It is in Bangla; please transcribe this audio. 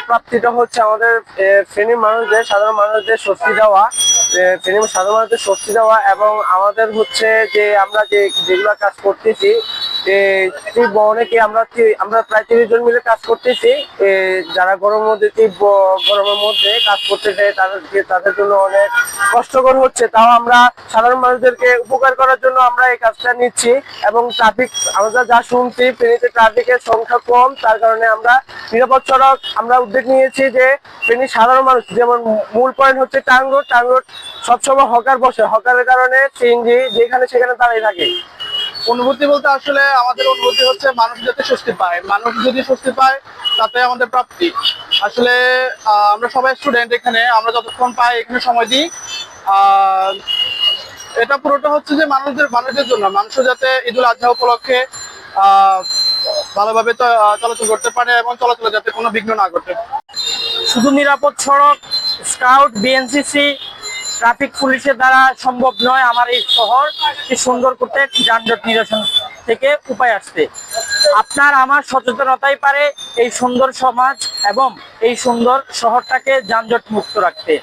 প্রাপ্তিটা হচ্ছে আমাদের ফেনীর মানুষদের, সাধারণ মানুষদের স্বস্তি দেওয়া ফেনীর সাধারণ মানুষদের স্বস্তি দেওয়া এবং আমাদের হচ্ছে যে আমরা যে, যেগুলো কাজ করতেছি অনেকে আমরা আমরা প্রায় তিরিশ জন মিলে কাজ করতেছি। যারা গরমের মধ্যে গরমের মধ্যে কাজ করতেছে তাদেরকে তাদের জন্য অনেক কষ্টকর হচ্ছে। তাও আমরা সাধারণ মানুষদেরকে উপকার করার জন্য আমরা এই কাজটা নিচ্ছি এবং ট্রাফিক আমরা যা শুনছি, ফেনীতে ট্রাফিকের সংখ্যা কম, তার কারণে আমরা নিরাপদ সড়ক আমরা উদ্যোগ নিয়েছি যে ফেনী সাধারণ মানুষ, যেমন মূল পয়েন্ট হচ্ছে টাং রোড টাং রোড সবসময় হকার বসে। হকারের কারণে সিএনজি যেখানে সেখানে দাঁড়িয়ে থাকে। অনুভূতি বলতে আসলে আমাদের অনুভূতি হচ্ছে মানুষ যাতে স্বস্তি পায়। মানুষ যদি স্বস্তি পায়, তাতে আমাদের প্রাপ্তি। আসলে আমরা সবাই স্টুডেন্ট এখানে, আমরা যতক্ষণ পাই এখানে সময় দিই। এটা পুরোটা হচ্ছে যে মানুষদের মানুষের জন্য। মানুষ যাতে ঈদুল আজহা উপলক্ষে ভালোভাবে চলাচল করতে পারে এবং চলাচলে যাতে কোনো বিঘ্ন না ঘটে। শুধু নিরাপদ সড়ক স্কাউট বিএনসিসি ট্রাফিক পুলিশের দ্বারা সম্ভব নয় আমার এই শহর সুন্দর করতে যানজট নিরসন থেকে উপায় আসতে। আপনার আমার সচেতনতাই পারে এই সুন্দর সমাজ এবং এই সুন্দর শহরটাকে যানজট মুক্ত রাখতে।